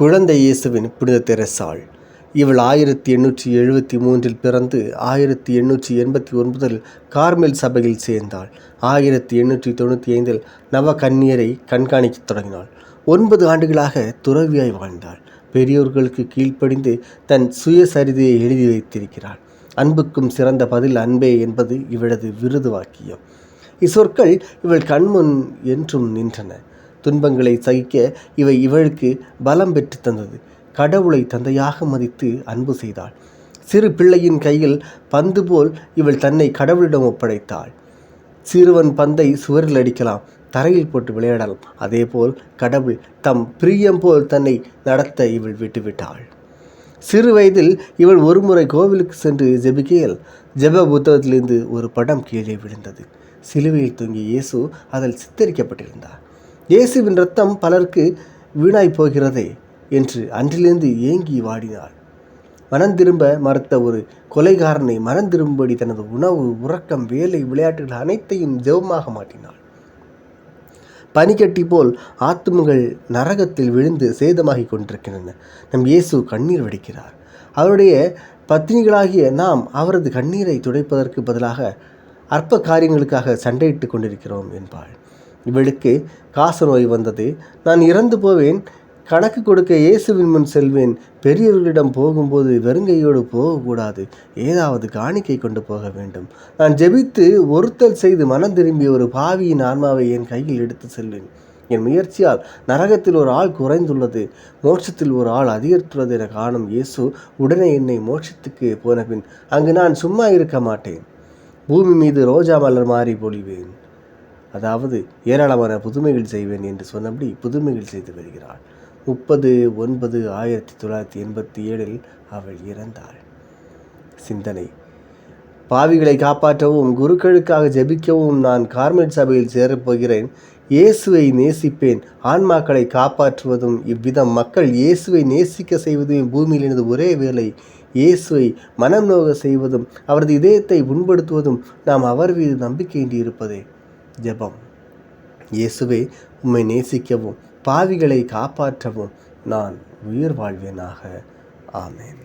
குழந்தை இயேசுவின் புனித தெரசாள் இவள் ஆயிரத்தி எண்ணூற்றி எழுபத்தி மூன்றில் பிறந்து ஆயிரத்தி எண்ணூற்றி எண்பத்தி ஒன்பதில் கார்மெல் சபையில் சேர்ந்தாள். ஆயிரத்தி எண்ணூற்றி தொண்ணூற்றி ஐந்தில் நவ கன்னியரை கண்காணிக்கத் தொடங்கினாள். ஒன்பது ஆண்டுகளாக துறவியாய் வாழ்ந்தாள். பெரியோர்களுக்கு கீழ்ப்படிந்து தன் சுயசரிதையை எழுதி வைத்திருக்கிறாள். அன்புக்கும் சிறந்த பதில் அன்பே என்பது இவளது விருது வாக்கியம் இச்சொற்கள் இவள் கண்முன் என்றும் நின்றன. துன்பங்களை சகிக்க இவை இவளுக்கு பலம் பெற்று தந்தது. கடவுளை தந்தையாக மதித்து அன்பு செய்தாள். சிறு பிள்ளையின் கையில் பந்து போல் இவள் தன்னை கடவுளிடம் ஒப்படைத்தாள். சிறுவன் பந்தை சுவரில் அடிக்கலாம் தரையில் போட்டு விளையாடலாம். அதேபோல் கடவுள் தம் பிரியம் போல் தன்னை நடத்த இவள் விட்டுவிட்டாள். சிறு வயதில் இவள் ஒருமுறை கோவிலுக்கு சென்று ஜெபிக்கையில் ஜெப புத்தகத்திலிருந்து ஒரு படம் கீழே விழுந்தது. சிலுவையில் தூங்கிய இயேசு அதில் சித்தரிக்கப்பட்டிருந்தார். இயேசுவின் ரத்தம் பலருக்கு வீணாய் போகிறதே என்று அன்றிலிருந்து ஏங்கி வாடினாள். மனம் திரும்ப மறுத்த ஒரு கொலைகாரனை மனம் தனது உணவு உறக்கம் வேலை விளையாட்டுகள் அனைத்தையும் ஜெபமாக மாட்டினாள் பனிக்கட்டி போல் ஆத்துமங்கள் நரகத்தில் விழுந்து சேதமாகி கொண்டிருக்கின்றன. நம் இயேசு கண்ணீர் வடிக்கிறார். அவருடைய பத்தினிகளாகிய நாம் அவரது கண்ணீரை துடைப்பதற்கு பதிலாக அற்ப காரியங்களுக்காக சண்டையிட்டு கொண்டிருக்கிறோம் என்பாள். இவளுக்கு காச நோய் வந்தது. நான் இறந்து போவேன். கணக்கு கொடுக்க இயேசுவின் முன் செல்வேன். பெரியவர்களிடம் போகும்போது வெறுங்கையோடு போகக்கூடாது. ஏதாவது காணிக்கை கொண்டு போக வேண்டும். நான் ஜெபித்து ஒருத்தல் செய்து மனம் திரும்பிய ஒரு பாவியின் ஆன்மாவை என் கையில் எடுத்து செல்வேன். என் முயற்சியால் நரகத்தில் ஒரு ஆள் குறைந்துள்ளது. மோட்சத்தில் ஒரு ஆள் அதிகரித்துள்ளது என காணும் இயேசு உடனே என்னை மோட்சத்துக்கு போன பின் அங்கு நான் சும்மா இருக்க மாட்டேன். பூமி மீது ரோஜா மலர் மாறி பொழிவேன். அதாவது ஏராளமான புதுமைகள் செய்வேன் என்று சொன்னபடி புதுமைகள் செய்து வருகிறாள். முப்பது ஒன்பது ஆயிரத்தி தொள்ளாயிரத்தி எண்பத்தி ஏழில் அவள் இறந்தாள். சிந்தனை. பாவிகளை காப்பாற்றவும் குருக்களுக்காக ஜெபிக்கவும் நான் கார்மெட் சபையில் சேரப்போகிறேன். இயேசுவை நேசிப்பேன். ஆன்மாக்களை காப்பாற்றுவதும் இவ்விதம். மக்கள் இயேசுவை நேசிக்க செய்வதும் பூமியில் எனது ஒரே வேலை இயேசுவை மனம் நோக செய்வதும் அவரது இதயத்தை புண்படுத்துவதும் நாம் அவர் மீது நம்பிக்கையின்றி இருப்பதே. ஜெபம். இயேசுவே உம்மை நேசிக்கவும் பாவிகளை காப்பாற்றவும் நான் உயிர் வாழ்வேனாக. ஆமேன்.